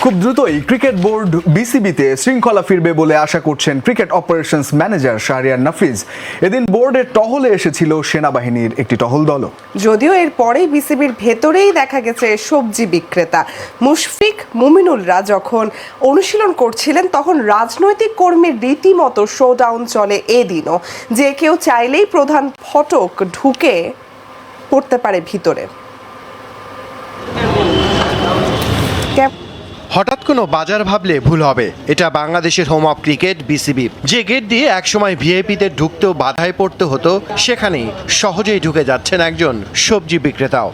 খুব দ্রুতই cricket board বিসিবিতে শৃঙ্খলা ফিরবে বলে আশা করছেন cricket operations manager Shahriar Nafees. এদিন বোর্ডের টহলে এসেছিল সেনাবাহিনীর একটি টহল দলও। যদিও এর পরেই বিসিবির ভেতরেই দেখা গেছে সবজি বিক্রেতা। মুশফিক মুমিনুলরা যখন অনুশীলন করছিলেন তখন রাজনৈতিক কর্মীর রীতিমতো শোডাউন চলে এদিনও। যে কেউ চাইলেই প্রধান ফটক ঢুকে পড়তে পারে ভিতরে। ক্যাপ- হঠাৎ কোনো বাজার ভাবলে ভুল হবে। এটা বাংলাদেশের হোম অফ ক্রিকেট বিসিবি যে গেট দিয়ে একসময় ভিআইপিদের ঢুকতেও বাধায় পড়তে হতো, সেখানেই সহজেই ঢুকে যাচ্ছেন একজন সবজি বিক্রেতাও।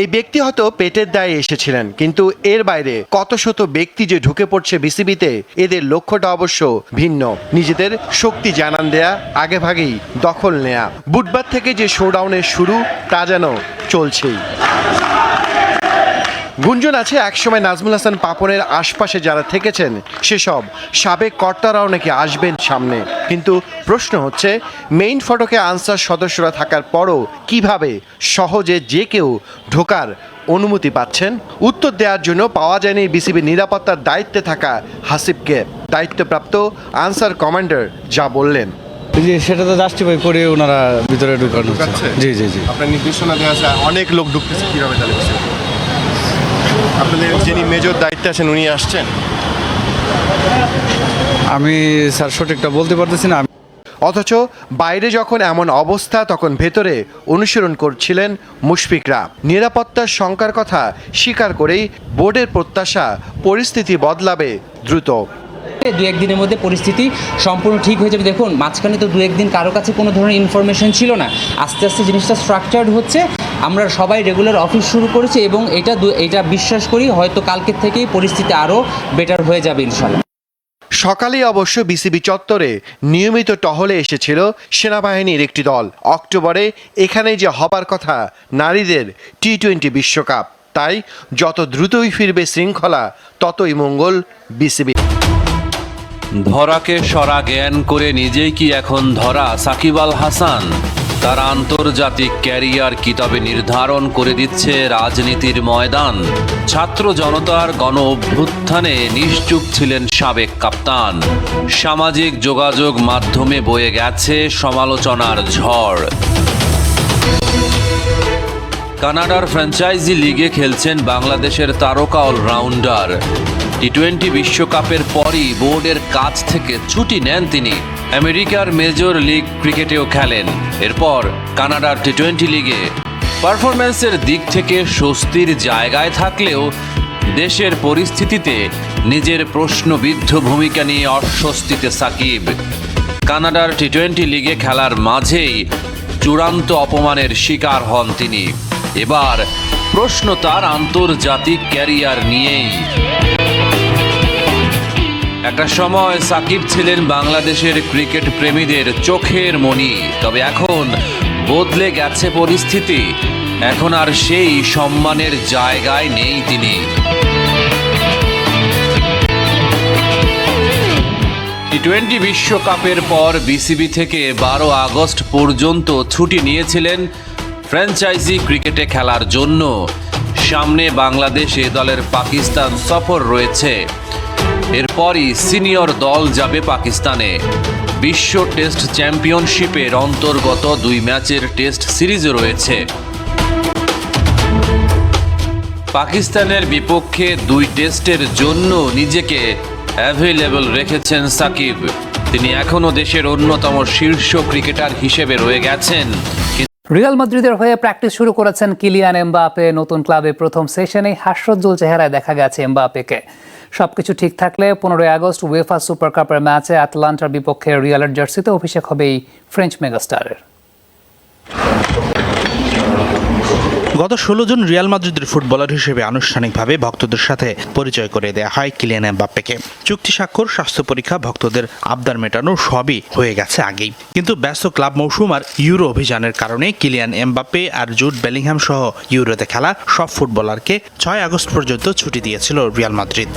এই ব্যক্তি হয়তো পেটের দায়ে এসেছিলেন, কিন্তু এর বাইরে কত শত ব্যক্তি যে ঢুকে পড়ছে বিসিবিতে এদের লক্ষ্যটা অবশ্য ভিন্ন। নিজেদের শক্তি জানান দেয়া আগে ভাগেই দখল নেয়া। বুধবার থেকে যে শোডাউনের শুরু, তা যেন চলছেই। গুঞ্জন আছে একসময় নাজমুল হাসান পাপনের আশপাশে যারা থেকেছেন সেসব সাবেক কর্তারাও নাকি আসবেন সামনে। কিন্তু প্রশ্ন হচ্ছে মেইন ফটকে আনসার সদস্যরা থাকার পরও কীভাবে সহজে যে কেউ ঢোকার অনুমতি পাচ্ছেন? উত্তর দেওয়ার জন্য পাওয়া যায়নি বিসিবির নিরাপত্তার দায়িত্বে থাকা হাসিবকে। দায়িত্বপ্রাপ্ত আনসার কমান্ডার যা বললেন। জি সেটা তো জাস্টিফাই করে ওনারা ভিতরে ঢুকানো জি জি জি। আপনার নির্দেশনা দেওয়া আছে অনেক লোক ঢুকতেছে কীভাবে তাহলে? আপনাদের যিনি মেজর দায়িত্বে আছেন উনি আসছেন? আমি স্যার সঠিকটা বলতে পারতেছি না অথচ বাইরে যখন এমন অবস্থা তখন ভেতরে অনুসরণ করছিলেন মুশফিকরা। নিরাপত্তার শঙ্কার কথা স্বীকার করেই বোর্ডের প্রত্যাশা পরিস্থিতি বদলাবে দ্রুত। দু একদিনের মধ্যে পরিস্থিতি সম্পূর্ণ ঠিক হয়ে যাবে। দেখুন, মাঝখানে তো দু একদিন কারও কাছে কোনো ধরনের ইনফরমেশন ছিল না। আস্তে আস্তে জিনিসটা স্ট্রাকচার্ড হচ্ছে। আমরা সবাই রেগুলার অফিস শুরু করেছি এবং এটা এটা বিশ্বাস করি হয়তো কালকের থেকেই পরিস্থিতি আরও বেটার হয়ে যাবে ইনশাল্লাহ সকালেই অবশ্য বিসিবি চত্বরে নিয়মিত টহলে এসেছিল সেনাবাহিনীর একটি দল। অক্টোবরে এখানেই যে হবার কথা, নারীদের টি টোয়েন্টি বিশ্বকাপ। তাই যত দ্রুতই ফিরবে শৃঙ্খলা, ততই মঙ্গল বিসিবি ধরাকে সরা জ্ঞান করে নিজেই কি এখন ধরা? সাকিব আল হাসান তার আন্তর্জাতিক ক্যারিয়ার কিতাবে নির্ধারণ করে দিচ্ছে রাজনীতির ময়দান। ছাত্র জনতার গণ অভ্যুত্থানে নিশ্চুপ ছিলেন সাবেক কাপ্তান। সামাজিক যোগাযোগ মাধ্যমে বয়ে গেছে সমালোচনার ঝড়। কানাডার ফ্র্যাঞ্চাইজি লিগে খেলছেন বাংলাদেশের তারকা অলরাউন্ডার। টি টোয়েন্টি বিশ্বকাপের পরই বোর্ডের কাছ থেকে ছুটি নেন তিনি। আমেরিকার মেজর লিগ ক্রিকেটেও খেলেন। এরপর কানাডার টি টোয়েন্টি লিগে। পারফরম্যান্সের দিক থেকে স্বস্তির জায়গায় থাকলেও দেশের পরিস্থিতিতে নিজের প্রশ্নবিদ্ধ ভূমিকা নিয়ে অস্বস্তিতে সাকিব। কানাডার টি টোয়েন্টি লিগে খেলার মাঝেই চূড়ান্ত অপমানের শিকার হন তিনি। এবার প্রশ্ন তার আন্তর্জাতিক ক্যারিয়ার নিয়েই। একটা সময় সাকিব ছিলেন বাংলাদেশের ক্রিকেট প্রেমীদের চোখের মণি তবে এখন বদলে গেছে পরিস্থিতি। এখন আর সেই সম্মানের জায়গায় নেই তিনি। টি টোয়েন্টি বিশ্বকাপের পর বিসিবি থেকে বারো আগস্ট পর্যন্ত ছুটি নিয়েছিলেন ফ্র্যাঞ্চাইজি ক্রিকেটে খেলার জন্য। সামনে বাংলাদেশ এ দলের পাকিস্তান সফর রয়েছে। এরপরই সিনিয়র দল যাবে পাকিস্তানে। বিশ্ব টেস্ট চ্যাম্পিয়নশিপের অন্তর্গত দুই ম্যাচের টেস্ট সিরিজও রয়েছে। পাকিস্তানের বিপক্ষে দুই টেস্টের জন্য নিজেকে অ্যাভেলেবল রেখেছেন সাকিব। তিনি এখনও দেশের অন্যতম শীর্ষ ক্রিকেটার হিসেবে রয়ে গেছেন। রিয়াল মাদ্রিদের হয়ে প্র্যাকটিস শুরু করেছেন কিলিয়ান এমবাপে। নতুন ক্লাবে প্রথম সেশনে হাস্যজ্জ্বল চেহারায় দেখা গেছে এমবাপেকে। সবকিছু ঠিক থাকলে পনেরোই আগস্ট ওয়েফা সুপার কাপের ম্যাচে আটলান্টার বিপক্ষে রিয়ালের জার্সিতে অভিষেক হবে এই ফ্রেঞ্চ মেগাস্টারের। গত ষোলো জন রিয়াল মাদ্রিদের ফুটবলার হিসেবে আনুষ্ঠানিকভাবে ভক্তদের সাথে পরিচয় করে দেয়া হয় কিলিয়ান এমবাপ্পেকে। চুক্তি স্বাক্ষর, স্বাস্থ্য পরীক্ষা, ভক্তদের আবদার মেটানো সবই হয়ে গেছে আগেই। কিন্তু ব্যস্ত ক্লাব মৌসুম আর ইউরো অভিযানের কারণে কিলিয়ান এমবাপ্পে আর জুট বেলিংহাম সহ ইউরোতে খেলা সব ফুটবলারকে ছয় আগস্ট পর্যন্ত ছুটি দিয়েছিল রিয়াল মাদ্রিদ।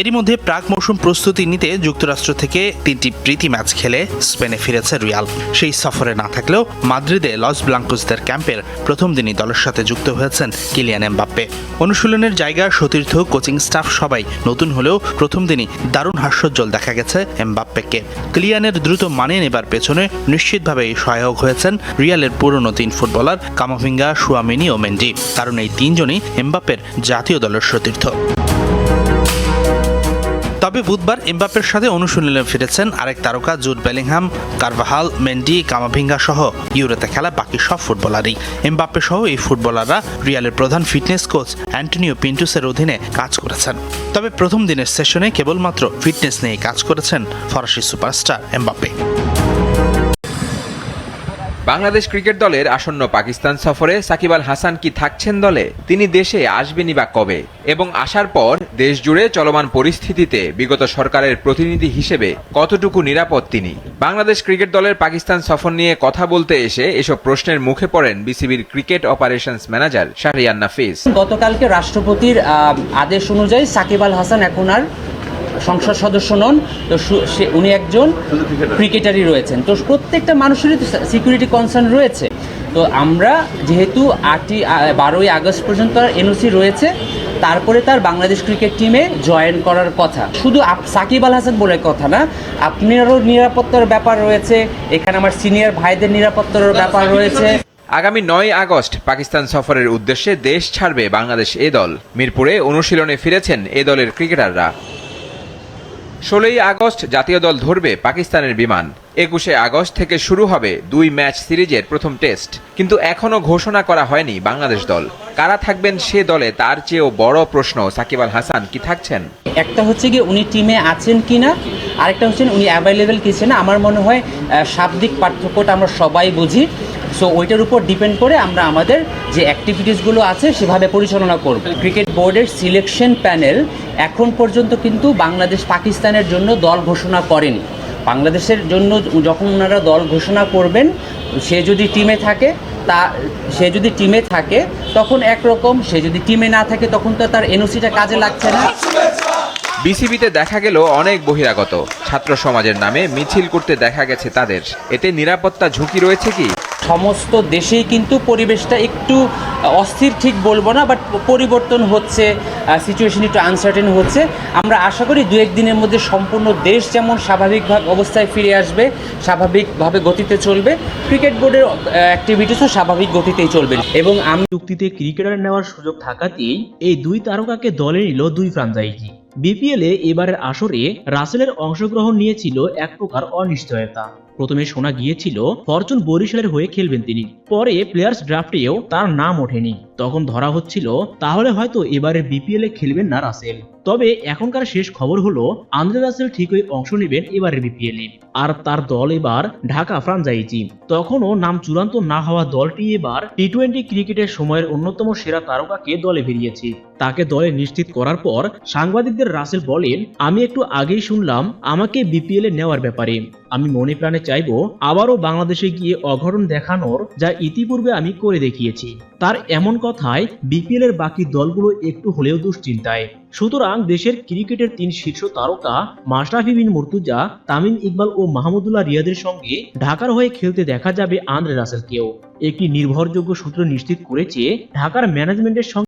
এরই মধ্যে প্রাক মৌসুম প্রস্তুতি নিতে যুক্তরাষ্ট্র থেকে তিনটি প্রীতি ম্যাচ খেলে স্পেনে ফিরেছে রিয়াল। সেই সফরে না থাকলেও মাদ্রিদে লস ব্লাঙ্কোসদের ক্যাম্পের প্রথম দিনই দলের সাথে যুক্ত হয়েছেন কিলিয়ান এমবাপ্পে। অনুশীলনের জায়গা, সতীর্থ, কোচিং স্টাফ সবাই নতুন হলেও প্রথম দিনই দারুণ হাস্যোজ্জ্বল দেখা গেছে এমবাপ্পেকে। কিলিয়ানের দ্রুত মানিয়ে নেবার পেছনে নিশ্চিতভাবেই সহায়ক হয়েছেন রিয়ালের পুরনো তিন ফুটবলার কামাভিঙ্গা, সুয়ামিনি ও মেন্ডি। কারণ এই তিনজনই এমবাপ্পের জাতীয় দলের সতীর্থ। তবে বুধবার এমবাপ্পের সাথে অনুশীলনে ফিরেছেন আরেক তারকা Jude Bellingham, Carvajal, Mendy, Camavinga সহ ইউরোতে খেলা বাকি সব ফুটবলারই। এমবাপ্পে সহ এই ফুটবলাররা রিয়ালের প্রধান ফিটনেস কোচ অ্যান্টনিও পিন্টুসের অধীনে কাজ করেছেন। তবে প্রথম দিনের সেশনে কেবলমাত্র ফিটনেস নিয়ে কাজ করেছেন ফরাসি সুপারস্টার এমবাপ্পে। বাংলাদেশ ক্রিকেট দলের আসন্ন পাকিস্তান সফরে সাকিব আল হাসান কি থাকছেন দলে? তিনি দেশে আসবেনই বা কবে? এবং আসার পর দেশ জুড়ে চলমান পরিস্থিতিতে বিগত সরকারের প্রতিনিধি হিসেবে কতটুকু নিরাপদ তিনি? বাংলাদেশ ক্রিকেট দলের পাকিস্তান সফর নিয়ে কথা বলতে এসে এসব প্রশ্নের মুখে পড়েন বিসিবির cricket operations manager Shahriar Nafees. গতকালকে রাষ্ট্রপতির আদেশ অনুযায়ী সাকিব আল হাসান এখন আর সংসদ সদস্য নন, তো উনি একজন ক্রিকেটারই রয়েছেন। তো প্রত্যেকটা মানুষেরই তো সিকিউরিটি কনসার্ন রয়েছে। তো আমরা যেহেতু আটই বারোই আগস্ট পর্যন্ত এনওসি রয়েছে, তারপরে তার বাংলাদেশ ক্রিকেট টিমে জয়েন করার কথা। শুধু সাকিব আল হাসান বলে কথা না, আপনারও নিরাপত্তার ব্যাপার রয়েছে, এখানে আমার সিনিয়র ভাইদের নিরাপত্তার ব্যাপার রয়েছে। আগামী নয় আগস্ট পাকিস্তান সফরের উদ্দেশ্যে দেশ ছাড়বে বাংলাদেশ এ দল। মিরপুরে অনুশীলনে ফিরেছেন এ দলের ক্রিকেটাররা ষোলোই আগস্ট জাতীয় দল ধরবে পাকিস্তানের বিমান। একুশে আগস্ট থেকে শুরু হবে দুই ম্যাচ সিরিজের প্রথম টেস্ট। কিন্তু এখনও ঘোষণা করা হয়নি বাংলাদেশ দল। কারা থাকবেন সে দলে তার চেয়েও বড় প্রশ্ন সাকিব আল হাসান। কি থাকছেন? একটা হচ্ছে গিয়ে উনি টিমে আছেন কি না আরেকটা হচ্ছে উনি অ্যাভেলেবেল কি না আমার মনে হয় শাব্দিক পার্থক্যটা আমরা সবাই বুঝি। সো ওইটার উপর ডিপেন্ড করে আমরা আমাদের যে অ্যাক্টিভিটিসগুলো আছে সেভাবে পরিচালনা করব। ক্রিকেট বোর্ডের সিলেকশন প্যানেল এখন পর্যন্ত কিন্তু বাংলাদেশ পাকিস্তানের জন্য দল ঘোষণা করেনি। বাংলাদেশের জন্য যখন ওনারা দল ঘোষণা করবেন, সে যদি টিমে থাকে, তা, সে যদি টিমে থাকে, তখন একরকম, সে যদি টিমে না থাকে, তখন তো তার এনওসিটা কাজে লাগছে না। বিসিবিতে দেখা গেল অনেক বহিরাগত। ছাত্র সমাজের নামে মিছিল করতে দেখা গেছে তাদের। এতে নিরাপত্তা ঝুঁকি রয়েছে কি? সমস্ত দেশেই কিন্তু পরিবেশটা একটু অস্থির ঠিক বলব না বাট পরিবর্তন হচ্ছে সিচুয়েশন একটু আনসার্টেন হচ্ছে। আমরা আশা করি দু একদিনের মধ্যে সম্পূর্ণ দেশ যেমন স্বাভাবিকভাবে অবস্থায় ফিরে আসবে, স্বাভাবিকভাবে গতিতে চলবে ক্রিকেট বোর্ডের অ্যাক্টিভিটিসও স্বাভাবিক গতিতেই চলবে। এবং আমি চুক্তিতে ক্রিকেটার নেওয়ার সুযোগ থাকাতেই এই দুই তারকাকে দলে নিল দুই ফ্রাঞ্চাইজি বিপিএলে এবারের আসরে রাসেলের অংশগ্রহণ নিয়েছিল এক প্রকার অনিশ্চয়তা। প্রথমে শোনা গিয়েছিল, ফরচুন বরিশালের হয়ে খেলবেন তিনি। পরে প্লেয়ার্স ড্রাফটেও তার নাম ওঠেনি। তখন ধরা হচ্ছিল, তাহলে হয়তো এবারে বিপিএল খেলবেন না রাসেল। তবে এখনকার শেষ খবর হলো, আন্দ্রে রাসেল ঠিকই অংশ নেবেন এবারের বিপিএল আর তার দল এবার ঢাকা ফ্রাঞ্চাইজি। তখনও নাম চূড়ান্ত না হওয়া দলটি এবার টি টোয়েন্টি ক্রিকেটের সময়ের অন্যতম সেরা তারকাকে দলে ভিড়িয়েছে। তাকে দলে নিশ্চিত করার পর সাংবাদিকদের রাসেল বলেন, আমি একটু আগেই শুনলাম, আমাকে বিপিএল নেওয়ার ব্যাপারে। আমি মনে প্রাণে চাইব আবারও বাংলাদেশে গিয়ে অঘটন দেখানোর যা ইতিপূর্বে আমি করে দেখিয়েছি। তার এমন কথায় বিপিএল এর বাকি দলগুলো একটু হলেও দুশ্চিন্তায়। সুতরাং দেশের ক্রিকেটের তিন শীর্ষ তারকা মাশরাফি বিন মুর্তুজা, তামিম ইকবাল ও মাহমুদুল্লাহ রিয়াদের সঙ্গে ঢাকার হয়ে খেলতে দেখা যাবে আন্দ্রে রাসেলকেও। একটি নির্ভরযোগ্য সূত্র নিশ্চিত করেছে, ঢাকার ম্যানেজমেন্টের সঙ্গে